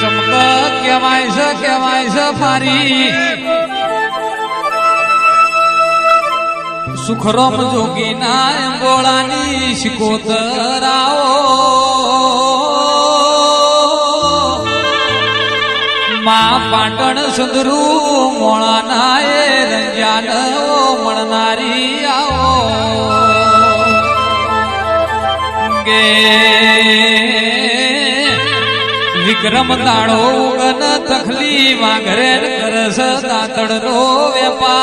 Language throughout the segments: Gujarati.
ચમક કહેવાય છે કહેવાય છે મારી સુખરોમ જોગીના એંબોળાની શિકોતરાઓ. માં પાટણ સુંદરુ મોળાના એ રંજાન મળનારી આવો. ગે વિક્રમ દાડો ઉગન તખલી વાઘરે કરસ દાંતડનો વેપાર.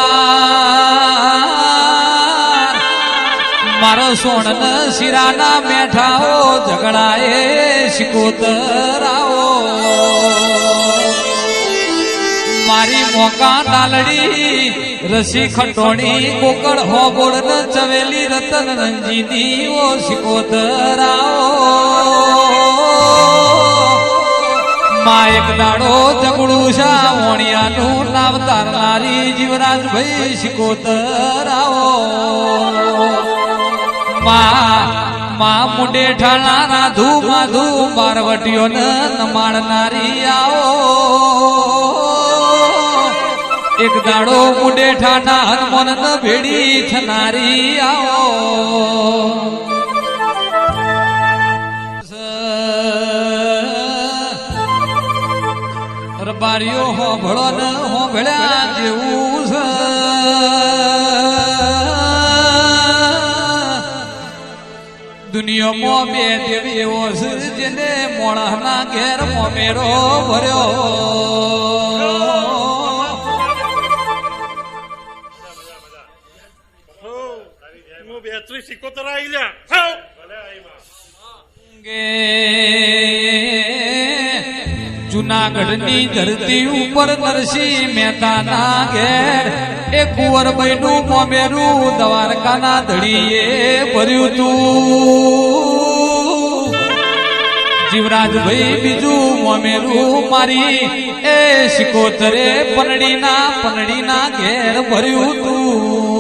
મારો સોણન શિરાના મેઠાઓ ઝઘડાએ શિકોતરાઓ. મારી મોકા ડાલડી, રસી ખટોણી, કોકળ હોબોળ ચવેલી રતન રંજીની ઓ શિકોતરાઓ. માં એક દાડો જગડું શા વણિયાનું નામ તારનારી જીવરાજભાઈ શિકોતરાઓ. માં માં મુંડે ઠાલાના ધૂમા ધૂમ બારવટીઓ ન નમાડનારી આવો. એક દાડો મુંડે ઠાના હનુમાન ભેડી થનારી આવો. રબારીઓ હોભળો ન હોભળ્યા જેવું છે. દુનિયામાં બે દેવી એવો છે જેને મોળાના ઘેર મોમેરો ભર્યો. હું સિકોતર આવી લ્યા. હાવ. જુનાગઢની ધરતી ઉપર નરસિંહ મહેતાના ઘેર એ કુંવર કુંવરબાઈનું મોમેરું દ્વારકાના ધડીએ ભર્યું તું. જીવરાજભાઈ, બીજું મોમેરું મારી એ શિકોતરે પનડીના પનડીના ઘેર ભર્યું તું.